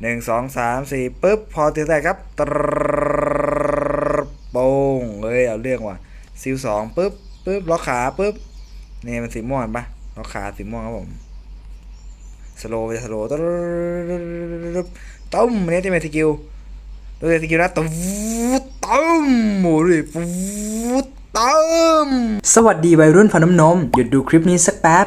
หนึ่งสองสามสี่ปึ๊บ พอตีแตกครับตรดโป้งเอ้ย เอาเรื่องว่ะซิลสองปึ๊บปึ๊บล็อกขาปึ๊บนี่มันสีม่วงปะล็อกขาสีม่วงครับผมสโลว์ไปสโลว์ตรดต้มอันนี้ที่เป็นสกิลตัวสกิลนะตุ้มต้มโอ้ยปุ๊บต้มสวัสดีวัยรุ่นฟันน้ำนมหยุดดูคลิปนี้สักแป๊บ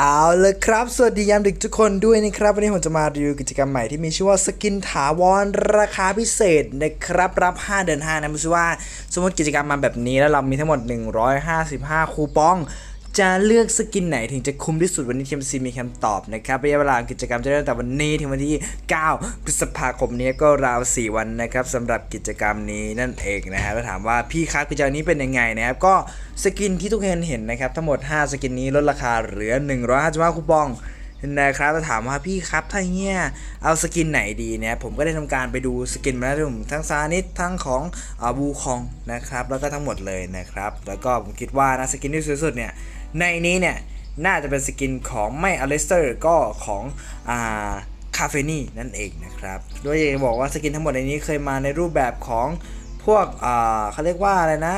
เอาเลยครับ สวัสดียามดึกทุกคนด้วยนะครับ วันนี้ผมจะมารีวิวกิจกรรมใหม่ที่มีชื่อว่าสกินถาวรราคาพิเศษนะครับ รับ 5 เดือน 5 นะม่ใช่ว่า สมมติกิจกรรมมาแบบนี้แล้วเรามีทั้งหมด 155 คูปอง จะเลือกสกินไหนถึงจะคุ้มที่สุดวันนี้ทีมซีมีคำตอบนะครับระยะเวลากิจกรรมจะเริ่มตั้งแต่วันนี้ถึงวันที่ 9 พฤษภาคมนี้ก็ราว 4 วันนะครับสำหรับกิจกรรมนี้นั่นเองนะครับแล้วถามว่าพี่ครับกิจกรรมนี้เป็นยังไงนะครับก็สกินที่ทุกคนเห็นนะครับทั้งหมด 5 สกินนี้ลดราคาเหลือ 155คูปองนะครับแล้วถามว่าพี่ครับถ้าเงี้ยเอาสกินไหนดีเนี่ยผมก็ได้ทำการไปดูสกินมาแล้วผมทั้งซานิสทั้งของอาบูคองนะครับแล้วก็ทั้งหมดเลยนะครับแล้วก็ผมคิดว่านะสกินที่สวยสุดเนี่ย ในนี้เนี่ย น่าจะเป็นสกินของไม่อเลสเตอร์ก็ของอ่าคาเฟนี่นั่นเองนะครับโดยจะบอกว่าสกินทั้งหมดในนี้เคยมาในรูปแบบของพวกอ่าเขาเรียกว่าอะไรนะ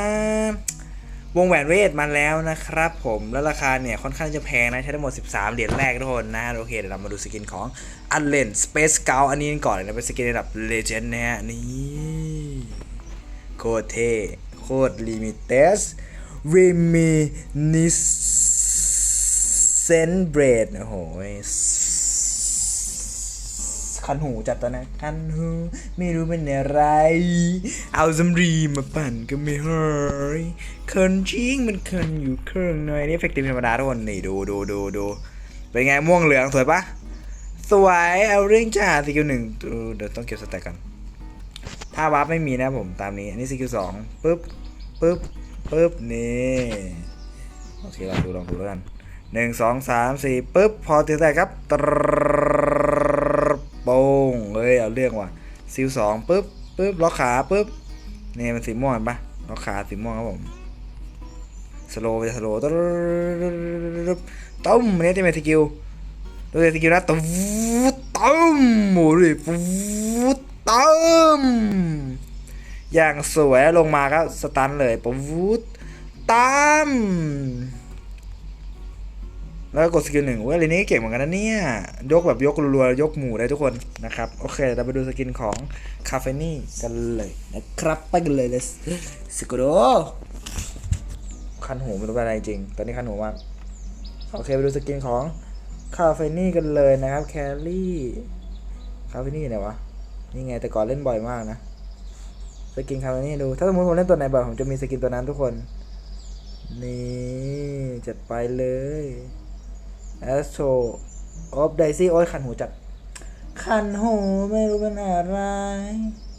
วงแหวนเวทมาแล้วนะครับผมแล้วราคาเนี่ยค่อนข้างจะแพงนะ ใช้ทั้งหมด 13 เหรียญแรกทุกคนนะโอเคเดี๋ยวเรามาดูสกินของอันเลนสเปซเกลอันนี้กันก่อนเลยนะเป็นสกินระดับเลเจนด์นะฮะนี่โคตรเท่โคตรลิมิเตส ริมินิเซนเบรดโอ้โหคันหูจัดตอนนะคันหูไม่รู้เป็นอะไร เอาสำรีมาปั่นก็ไม่เฮ้ยเคินจริงมันเคินอยู่เครื่องหน่อยนี่เอฟเฟกติฟธรรมดาทุกคนนี่ดูดูดูดูเป็นไงม่วงเหลืองสวยปะสวยเอาเรื่องจ้าสกิลหนึ่งดูเดี๋ยวต้องเก็บสแต็กกัน ถ้าวาร์ปไม่มีนะผมตามนี้ อันนี้สกิลสองปึ๊บ ปึ๊บปึ๊บนี่โอเคลองดูลองดูแล้วกันหนึ่งสองสามสี่ปึ๊บพอตีแตกครับตรดโป้งเอ้ยเอาเรื่องว่ะซิลสองปึ๊บปึ๊บล็อกขาปึ๊บนี่มันสีม่วงเห็นปะล็อกขาสีม่วงครับผมสโลว์ไปสโลว์ตรดต้มอันนี้ที่เป็นสกิลดูสกิลนะตุ้มต้มโอ้ยปุ๊บต้ม อย่างสวยลงมาก็สตันเลยปุ๊บวูดตามแล้วก็กดสกิลหนึ่งเว้ยเรนนี่เก่งเหมือนกันนะเนี่ย ยกแบบยกรัวๆยกหมู่ได้ทุกคนนะครับ โอเค เราไปดูสกินของคาเฟนี่กันเลยนะครับ ไปกันเลยเลยสกุโดคันหูไม่รู้เป็นอะไรจริง ตอนนี้คันหูมาก โอเค ไปดูสกินของคาเฟนี่กันเลยนะครับ แคลรี่ คาเฟนี่ไหนวะ นี่ไงแต่ก่อนเล่นบ่อยมากนะ สกินคาร์นี่ดู ถ้าสมมติผมเล่นตัวไหนบ่อยผมจะมีสกินตัวนั้นทุกคน นี่จัดไปเลยแอสโ o ออฟไดซี่โอ้ยขันหูจัด ขันหูไม่รู้เป็นอะไร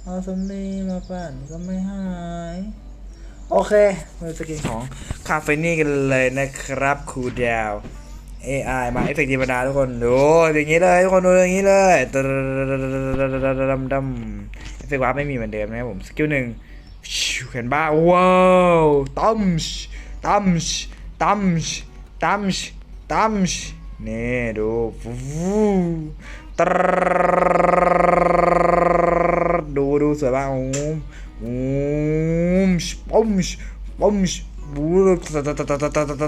เอาสำลีมาปั่นก็ไม่หายโอเคมาสกินของคาเฟนี่กันเลยนะครับคูดาว AI มาเอฟเฟกต์ธรรมดาทุกคนดูอย่างนี้เลยทุกคนดูอย่างนี้เลยดำดำ ดำเอฟเฟกต์วาร์ปไม่มีเหมือนเดิมนะครับผมสกิลหนึ่งชิวเห็นบ้าว้าวตั้มชตั้มชตั้มชตั้มชตั้มชนี่ดูฟูตรดูดูสวยมากโอ้มโอ้มปั๊มชปั๊มชบูตตตตตตตต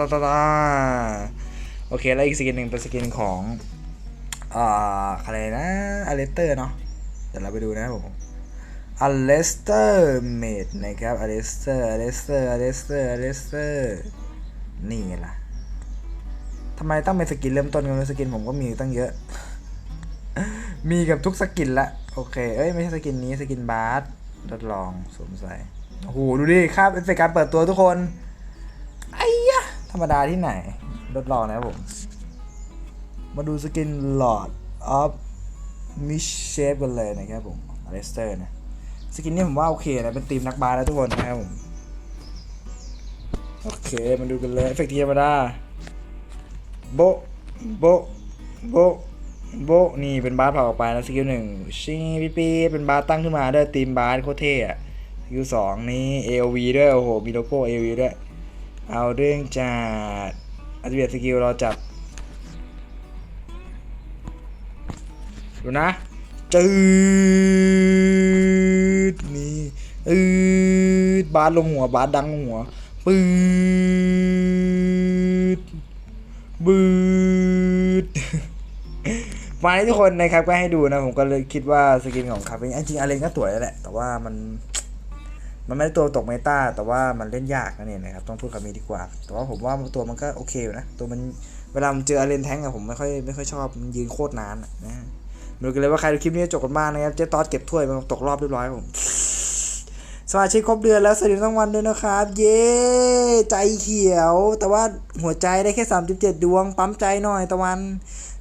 ตตตโอเคแล้วอีกสกินหนึ่งเป็นสกินของอ่าอะไรนะอเลเตอร์เนาะ เดี๋ยวเราไปดูนะครับผมอเลสเตอร์เมดนะครับอเลสเตอร์อเลสเตอร์อเลสเตอร์อเลสเตอร์นี่ไงล่ะทำไมต้องเป็นสกินเริ่มต้นกันสกินผมก็มีตั้งเยอะ มีกับทุกสกินละโอเค เอ้ยไม่ใช่สกินนี้สกินบาร์สทดลองสวมใส่โอ้โหดูดิครับเป็นการเปิดตัวทุกคนไอ้ยะธรรมดาที่ไหนทดลองนะครับผม มาดูสกิน Lord of c h i e f กันเลยนะครับผมอเลสเตอร์นะสกินนี้ผมว่าโอเคนะเป็นทีมนักบาสแล้วทุกคนนะครับผม โอเคมาดูกันเลยเอฟเฟกต์ธรรมดาโบโบโบโบนี่เป็นบาสเผาออกไปแล้วสกิลหนึ่งชิงปีปีเป็นบาสตั้งขึ้นมาด้วยทีมบาสโคตรเท่อะสกิลสองนี่ AOV ด้วยโอ้โหมีโลโก้ AOV ด้วยเอาเรื่องจัดอัลติเมทสกิลเราจับ ดูนะจืดนี่อืดบาสลงหัวบาสดังลงหัวปืดบืดมาให้ทุกคนนะครับก็ให้ดูนะ ผมก็เลยคิดว่าสกินของคาเฟนจริงอาเลนก็สวยแล้วแหละ แต่ว่ามัน มันไม่ได้ตัวตกเมตาแต่ว่ามันเล่นยากนั่นเองนะครับ ต้องพูดคำนี้ดีกว่า แต่ว่าผมว่าตัวมันก็โอเคอยู่นะ ตัวมันเวลามันเจออาเลนแท้งอะผมไม่ค่อยไม่ค่อยชอบมันยืนโคตรนานนะ ดูกันเลยว่าใครดูคลิปนี้จบกันบ้างนะครับ เจ๊ตอสเก็บถ้วยมันตกรอบเรียบร้อยผมสมาชิกครบเดือนแล้วสวัสดีทั้งวันด้วยนะครับ เย้ใจเขียว แต่ว่าหัวใจได้แค่ 37 ดวง ปั๊มใจหน่อยตะวัน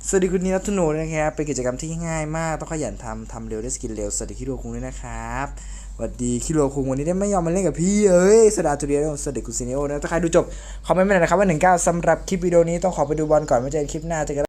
สวัสดีคุณนีนัทธนูนะครับ เป็นกิจกรรมที่ง่ายมาก ต้องขยันทำทำเร็วได้สกินเร็ว สวัสดีคิโรคุงด้วยนะครับสวัสดีคิโรคุงวันนี้ได้ไม่ยอมมาเล่นกับพี่เอ้ยสดาจูเรียสวัสดีคุณซีเนโอนะถ้าใครดูจบคอมเมนต์มาหน่อยนะครับว่า 19สำหรับคลิปวิดีโอนี้ต้องขอไปดูบอลก่อนไว้เจอกันคลิปหน้าเจอกัน